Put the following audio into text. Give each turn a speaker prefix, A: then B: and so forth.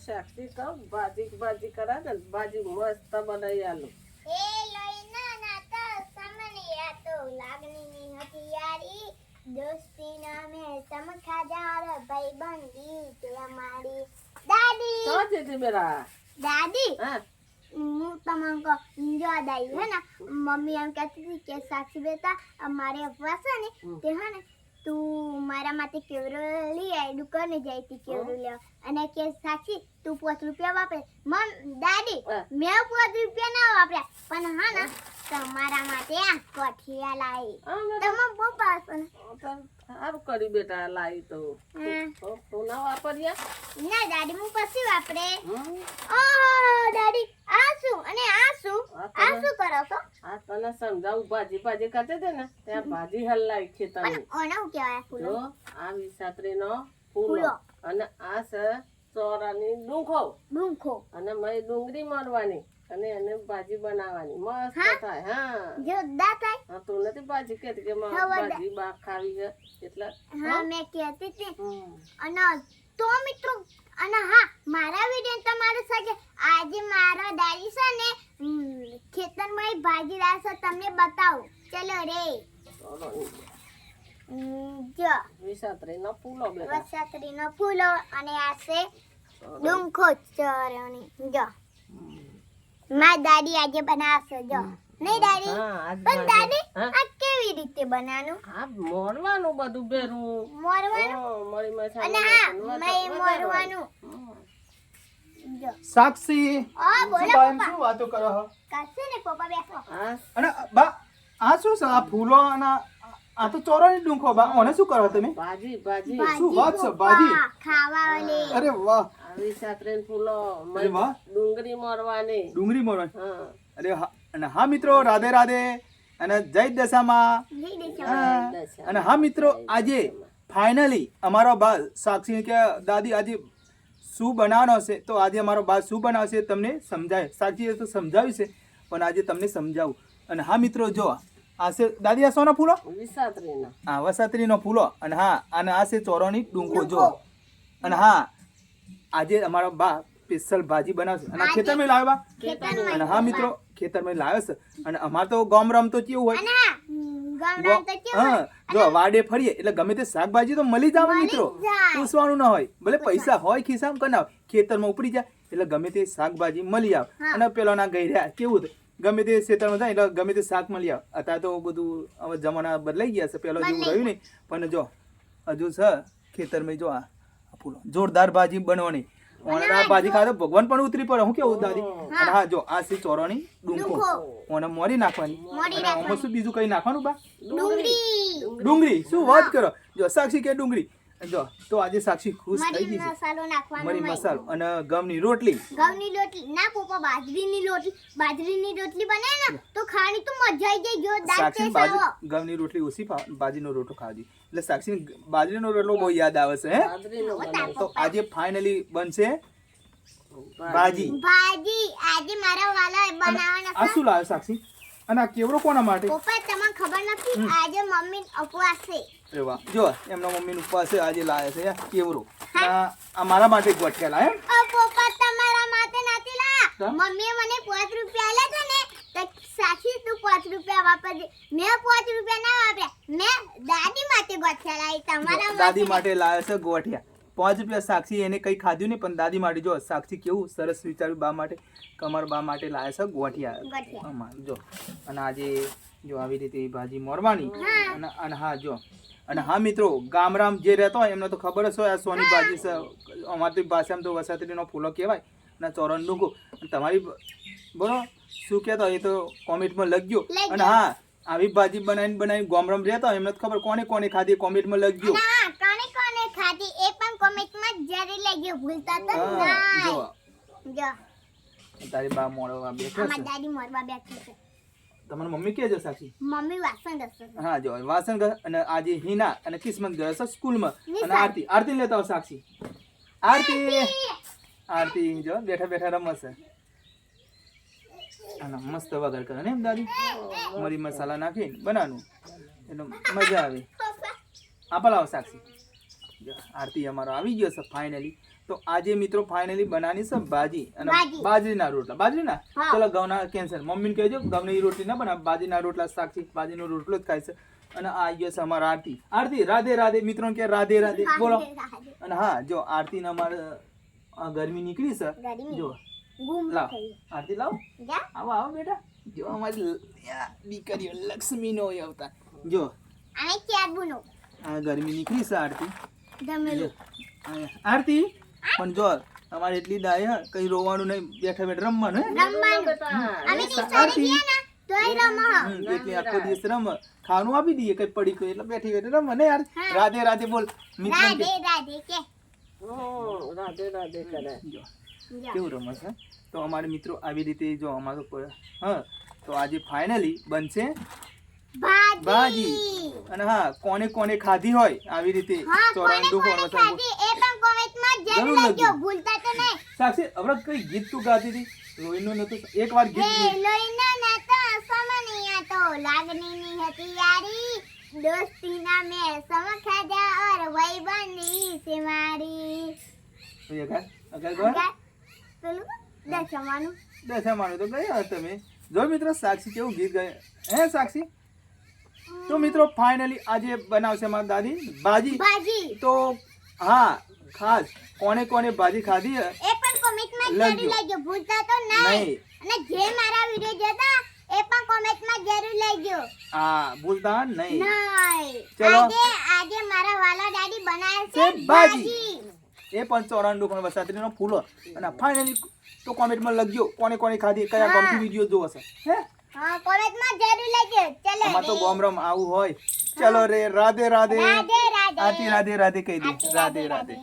A: સાક્ષી કહું ભાજી ભાજી કરા ને ભાજી મસ્ત બનાવી આલું
B: એ લોહીના નાતા સામાન્ય આ તો લાગણીની હતી યારી દોસ્તી નામે સમખાજાર ભાઈબંધી તે અમારી દાદી
A: તો જીતી બેરા
B: દાદી
A: હા
B: હું તમને કહું યાદ આવ્યું હે ને મમ્મી એમ કહેતી હતી કે સાક્ષી બેટા અમારે ઉપવાસ છે ને
A: હમ.
B: તે હે ને તું મારા માટે કેવડો લઈ આવી દુકાને જાય તી કેવડો લેવા. અને કે સાચી તું પાંચ રૂપિયા વાપરે. મમ દાદી. મેં પાંચ રૂપિયા ના વાપર્યા. પણ હા ને તમારા માટે આ કઠિયા લાવી. તમે બહુ
A: સારું કર્યું બેટા લાવી તો.
B: હા.
A: તો ના વાપર્યા?
B: ના દાદી હું પછી વાપરે. ઓહો દાદી આ શું? અને આ શું?
A: આ
B: શું કરો છો?
A: આ તને સમજાવું ભાજી ભાજી કરતે તે ને ત્યાં ભાજી હલાવી છે તને.
B: ઓને હું કહેવાય ફૂલો?
A: આ વિસાત્રી નો
B: ફૂલો.
A: અને આ છે ચોરાની ડુંખો.
B: ડુંખો.
A: અને મય ડુંગળી મારવાની. અને એને ભાજી બનાવવાની. મસ્ત થાય હા.
B: જોરદાર થાય?
A: હા તું નથી ભાજી કેતી કે મારે ભાજી બા ખાવી છે? એટલે
B: હા મેં કહેતી હતી. અને તો મિત્રો અને હા મારા વિડિયો તમારે સાથે આજે મારા દાદી છે ને ખેતરમાં ભાજી લાવે છે તમને બતાવું. ચલો રે. જો.
A: વિસાત્રીનો ફૂલો
B: વસાત્રીનો ફૂલો અને આ છે ડુંખો ચરણી જો. મારી દાદી આજે બનાવશે જો. નહીં દાદી પણ દાદી આ કેવી રીતે બનાવવાનું?
A: આ મોરવાનું બધું ભેરું.
B: મોરવાનું?
A: ઓ, મરી મસાલો
B: અને હા મેં મોરવાનું.
C: સાક્ષી
B: આ બોલો
C: શું બા એમ
B: પપ્પા.
C: શું વાતો કરો છો?
B: કશે ને પપ્પા બેસો.
C: અને બા આ શું છે? આ ફૂલો અને આ- તો ચોરોની ડુંખો બા. ઓને શું કરો તમે?
A: ભાજી ભાજી.
C: શું વાત છે, ભાજી?
B: ખાવા
C: અરે વાહ.
A: આવી ફૂલો
C: અરે વાહ.
A: ડુંગળી મોરવાની.
C: ડુંગળી મોરવાની.
A: હા.
C: અરે હા અને હા મિત્રો રાધે રાધે. અને જય દશામાં. અને હા મિત્રો આજે ફાઇનલી અમારો બા સાક્ષી કે દાદી આજે શું બનાવવાનો હશે? તો આજે અમારો બા શું બનાવશે તમને સમજાય. સાક્ષીએ તો સમજાવ્યું છે પણ આજે તમને સમજાવું. અને હા મિત્રો જો આ છે દાદી આ સોના ફૂલો? હા વસાત્રીનો ફૂલો. અને હા અને આ છે ચોરોની ડુંકો જો. અને હા આજે અમારો બા સ્પેશિયલ ભાજી બનાવશે. અને ખેતરમાં લાવ્યો બા? અને હા મિત્રો ખેતરમાં લાવ્યો છે. અને અમાર તો ગામ રમતો કેવું હોય?
B: હા હમ, ગામડામાં તો કેવું હોય?
C: હા જો વાડે ફરીએ એટલે ગમે તે શાકભાજી તો મળી
B: જાવ
C: મિત્રો. પૂછવાનું ના હોય. ભલે પૈસા હોય ખિસ્સામાં કનાવ ખેતરમાં ઉપડી જાય એટલે ગમે તે શાકભાજી મળી આવ. અને પેલો ના ગઈ કેવું ગમે તે ખેતરમાં જાય એટલે ગમે તે શાક મળી આવ. અત્યારે તો બધું હવે જમાના બદલાઈ ગયા છે. પેલો જેવું રહ્યું નહીં. પણ જો હજુ છે ખેતરમાં જો આ ફૂલો. જોરદાર ભાજી બનવાની. આ ભાજી ખાતો ભગવાન પણ ઉતરી પડે. હું કેવું દાદી? અને હા જો આ સી ચોરોની ડુંખો. ઓને મોરી નાખવાની. અને આમાં શું બીજું કઈ નાખવાનું બા?
B: ડુંગળી.
C: ડુંગળી. શું વાત કરો? જો સાક્ષી કે ડુંગળી? જો તો આજે સાક્ષી ખુશ થઈ ગઈ છે.
B: મસાલો નાખવાનો
C: મરી. મસાલો અને ગમની રોટલી.
B: ગમની રોટલી ના પોપા બાજરીની રોટલી બાજરીની રોટલી બને ને તો ખાણી તો મજા આવી જાય. જોરદાર
C: સાક્ષી
B: ટેસ્ટ
C: ગમની રોટલી ઓછી બાજરીનો રોટલો ખાજી એટલે સાક્ષી બાજરીનો રોટલો બહુ યાદ આવે છે હે? તો આજે ફાઇનલી બનશે ભાજી.
B: ભાજી. આજે મારા વાલા બનાવવાના
C: આ શું લાવ્યો સાક્ષી? અને આ કેવડો કોના માટે?
B: પપ્પા તમને ખબર નથી આજે મમ્મી ઉપવાસ છે.
C: એ વાહ. જો એમના મમ્મી ઉપવાસ છે આજે લાયા છે કેવડો? આ મારા માટે લાવે
B: અ પપ્પા તમારા માટે નથી લા મમ્મીએ મને પાંચ રૂપિયા આલ્યા હતા ને તો સાચી તું પાંચ રૂપિયા વાપરજે મેં પાંચ રૂપિયા ના વાપર્યા. મેં દાદી માટે ગોઠિયા લાવી તમારા
C: દાદી
B: માટે
C: લાયા છે ગોઠિયા. પાંચ રૂપિયા સાક્ષી એને કંઈ ખાધ્યું નહીં પણ દાદી માટે જો સાક્ષી કેવું સરસ વિચાર્યું બા માટે. કમર બા માટે લાવે છે ગોઠિયા. આમાં જો. અને આજે જો આવી રીતે ભાજી મોરવાની. અને અને હા જો. અને હા મિત્રો ગામરામ જે રહેતો હોય એમને તો ખબર જ હોય આ સોની ભાજી અમારી ભાષામાં તો વસાતરીનો ફૂલો કહેવાય. અને ચોરણ ડુંગો. અને તમારી બોલો શું કહેતો એ તો કોમેન્ટમાં લખજો.
B: લખજો.
C: અને હા આવી ભાજી બનાવીને બનાવીને ગોમરમ રહેતા હોય એમને તો ખબર કોને કોને ખાધી કોમેન્ટમાં લખજો.
B: કોને કોને ખાધી એ પણ કોમેન્ટમાં જરૂર લેજો ભૂલતા તો ના
C: જો
B: જો.
C: તારી બા મોડવા બેઠે
B: અમાર
C: છે.
B: દાદી મોરબા બેઠે છે.
C: તમારી મમ્મી કે છે સાક્ષી
B: મમ્મી વાસણ ઘસે
C: હા જો વાસણ ઘર અને આજે હિના અને કિસ્મત ગયો છે સ્કૂલમાં. અને આરતી આરતી લેતા આવ સાક્ષી. આરતી! આરતી! જો બેઠા બેઠા રમશે. અને મસ્ત વગર કરે ને એમ દાદી? મરી મસાલા નાખીને બનાવવાનું. એટલે મજા આવે. આપા લાવો સાક્ષી. આરતી અમારો આવી ગયો છે ફાઇનલી તો આજે મિત્રો ફાઇનલી બનાની છે ભાજી. અને બાજરીના રોટલા. બાજરીના? ચલો ઘઉંના કેન્સર મમ્મીને કહેજો ઘઉંની રોટલી ના બનાવે. બાજરીના રોટલા શાકથી બાજરીનો રોટલો જ ખાય છે. અને આ ગયો છે અમારો આરતી. આરતી રાધે રાધે. મિત્રો કે રાધે રાધે. બોલો. અને હા જો આરતી ને અમારે ગરમી નીકળી છે. જો. લાવ. આરતી લાવ. આવો આવો બેટા. જો અમારી દીકરીઓ લક્ષ્મી નો અવતાર. જો. આ ગરમી નીકળી છે આરતી. આરતી પણ જો તમારે એટલી દાય કઈ રોવાનું નહીં બેઠા બેઠા રમવાનું હે?
B: રમવાનું. અમે
C: એ આરતી.
B: ગયા ને તોય રમો.
C: હમ, એટલે આખો દિવસ રમ. ખાવાનું આપી દઈએ કઈ પડી ગયું એટલે બેઠી બેઠી રમ ને યાર? રાધે રાધે બોલ. મિત્ર
B: રાધે રાધે કે.
A: રાધે રાધે કરે.
C: જો. કેવું રમત છે? તો અમારે મિત્રો આવી રીતે જો અમારો કોઈ- હા તો આજે ફાઇનલી બનશે
B: ભાજી.
C: ભાજી. અને હા કોને કોને ખાધી હોય આવી રીતે
B: પણ કોમેન્ટમાં
C: જરૂર.
B: ભૂલતા તો નહીં.
C: સાક્ષી હવે કઈ ગીત તું ગાતી હતી? રોઈનું નતું એક વાર ગીત
B: લોહીના નાતા સમનિયા તો લાગણીની હતી યારી. દોસ્તીના મેં સમ ખાધા ઓર વૈબંધી છે મારી.
C: અગાર અગાર
B: પેલું દસમાનું.
C: દશા માનો તો ગયા તમે. જો મિત્રો સાક્ષી કેવું ગીત ગાય હે સાક્ષી? તો મિત્રો ફાઇનલી આજે બનાવશે મારી દાદી ભાજી. તો હા ખાસ કોને કોને ભાજી ખાધી
B: એ પણ કોમેન્ટમાં જરૂર લેજો ભૂલતા તો નહીં. અને જે મારા વિડિયો જોતા એ પણ કોમેન્ટમાં જરૂર લેજો
C: હા ભૂલતા નહીં.
B: નહીં.
C: ચલો.
B: આજે આજે મારા વાલા દાદી બનાવે
C: છે
B: છે
C: ભાજી. એ પણ ચોરાણું પણ વસાત્રીનો ફૂલો. અને ફાઇનલી તો કોમેન્ટમાં લખજો કોને કોને ખાધી કયા. ગમતી વીડિયો જોવો છે. હે?
B: હા કોમેન્ટમાં જરૂર લખજો ચલો
C: આમાં તો ગોમરમ આવું હોય. ચલો રે રાધે રાધે.
B: રાધે રાધે.
C: રાધે રાધે કહી દે. રાધે. રાધે.